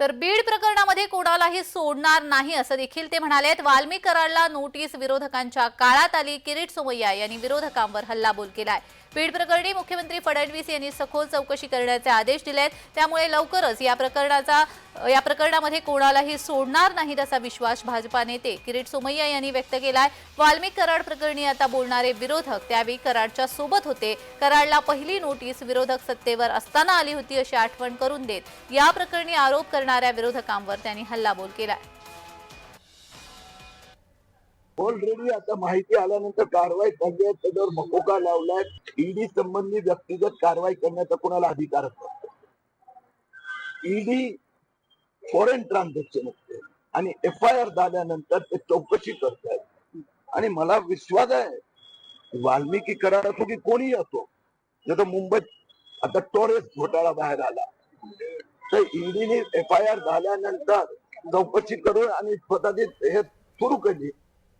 तर बीड प्रकरणामध्ये कोणालाही सोडणार नाही असं देखील ते म्हणाले वाल्मिक कराडला नोटीस विरोधकांच्या काळात आली. किरीट सोमय्या यांनी विरोधकांवर हल्लाबोल केलाय. बीड प्रकरणी मुख्यमंत्री फडणवीस यांनी सखोल चौकशी करण्याचे आदेश दिलेत. त्यामुळे लवकरच या प्रकरणाचा या प्रकरणामध्ये कोणालाही सोडणार नाहीत असा विश्वास भाजपा नेते किरीट सोमय्या यांनी व्यक्त केलाय. वाल्मिक कराड प्रकरणी आता बोलणारे विरोधक त्यावेळी कराडच्या सोबत होते. कराडला पहिली नोटीस विरोधक सत्तेवर असताना आली होती अशी आठवण करून देत. या प्रकरणी आरोप करणाऱ्या विरोधकांवर त्यांनी हल्लाबोल केलाय. ऑलरेडी आता माहिती आल्यानंतर कारवाई झाली आहे त्याच्यावर मकोका लावलाय. ईडी संबंधी व्यक्तिगत कारवाई करण्याचा कोणाला अधिकार असतो? ईडी फॉरेन ट्रान्झॅक्शन असते आणि एफ आय आर झाल्यानंतर ते चौकशी करतात आणि मला विश्वास आहे वाल्मिकी करार असो की कोणी असो जसं मुंबईत आता टोरेस घोटाळा बाहेर आला. तर ईडीने एफ आय आर झाल्यानंतर चौकशी करून आणि स्वतःची हे सुरू केली.